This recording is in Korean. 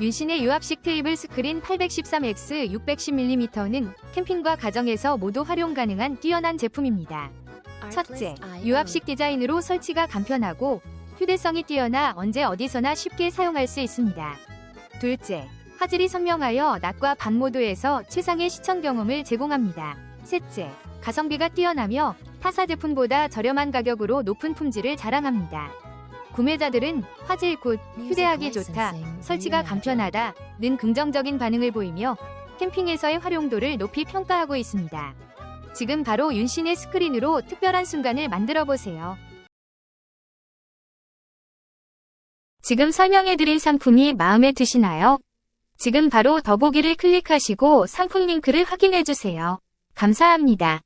윤신의 유압식 테이블 스크린 813X 610mm는 캠핑과 가정에서 모두 활용 가능한 뛰어난 제품입니다. 첫째, 유압식 디자인으로 설치가 간편하고 휴대성이 뛰어나 언제 어디서나 쉽게 사용할 수 있습니다. 둘째, 화질이 선명하여 낮과 밤 모두에서 최상의 시청 경험을 제공합니다. 셋째, 가성비가 뛰어나며 타사 제품보다 저렴한 가격으로 높은 품질을 자랑합니다. 구매자들은 화질 굿, 휴대하기 좋다, 설치가 간편하다 는 긍정적인 반응을 보이며 캠핑에서의 활용도를 높이 평가하고 있습니다. 지금 바로 윤신의 스크린으로 특별한 순간을 만들어 보세요. 지금 설명해드린 상품이 마음에 드시나요? 지금 바로 더보기를 클릭하시고 상품 링크를 확인해 주세요. 감사합니다.